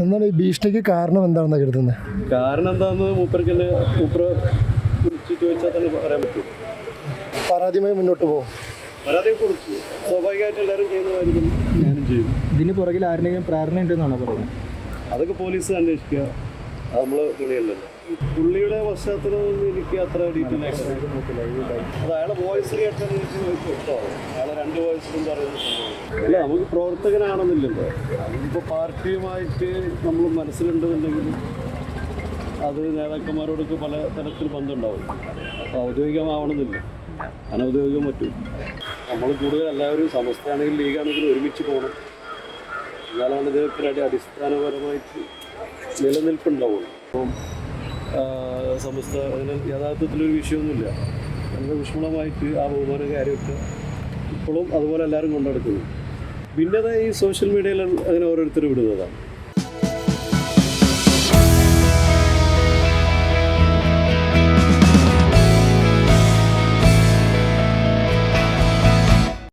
എന്നാൽ ഈ ഭീഷണിക്ക് കാരണം എന്താണെന്ന് കരുതുന്നത് കാരണം എന്താണെന്ന് മൂപ്പർക്കല്ല മൂപ്പർ വിളിച്ച് ചോദിച്ചാൽ തന്നെ പറയാൻ പറ്റും. പരാതിയുമായി മുന്നോട്ട് പോകും പരാതി കൊടുത്തു സ്വാഭാവികമായിട്ട് എല്ലാവരും ചെയ്യുന്നതായിരിക്കും ഞാനും ചെയ്യും. ഇതിന് പുറകിൽ ആരുടെയും പ്രേരണ ഉണ്ടെന്നാണോ പറയുന്നത്? അതൊക്കെ പോലീസ് അന്വേഷിക്കുക. അത് നമ്മൾ തുണിയല്ലല്ലോ പുള്ളിയുടെ പശ്ചാത്തലം എനിക്ക് അത്ര ഡീറ്റെയിൽ ആയിട്ട് അത് അയാളെ വോയിസ് കേട്ടാൽ എനിക്ക് കേട്ടോ അയാളെ രണ്ട് സംഭവം. അല്ല നമുക്ക് പ്രവർത്തകനാണെന്നില്ലല്ലോ. ഇപ്പോൾ പാർട്ടിയുമായിട്ട് നമ്മൾ മനസ്സിലുണ്ടെന്നുണ്ടെങ്കിൽ അത് നേതാക്കന്മാരോടൊക്കെ പല തരത്തിൽ ബന്ധമുണ്ടാവും. അപ്പോൾ ഔദ്യോഗികമാവണമെന്നില്ല. അനൗദ്യോഗികം പറ്റും. നമ്മൾ കൂടുതൽ എല്ലാവരും സമസ്തയാണെങ്കിലും ലീഗാണെങ്കിലും ഒരുമിച്ച് പോകണം. എന്നാലാണ് ഇതിനൊക്കെ അടിസ്ഥാനപരമായിട്ട് നിലനിൽപ്പുണ്ടാവുള്ളൂ. അപ്പം സമസ്ത അതിന് യഥാർത്ഥത്തിലൊരു വിഷയമൊന്നുമില്ല. വളരെ വിഷമമായിട്ട് ആ ബഹുമാന കാര്യമൊക്കെ ഇപ്പോഴും അതുപോലെ എല്ലാവരും കൊണ്ടെടുക്കുന്നു. പിന്നെ അത് ഈ സോഷ്യൽ മീഡിയയിൽ അങ്ങനെ ഓരോരുത്തർ വിടുന്നതാണ്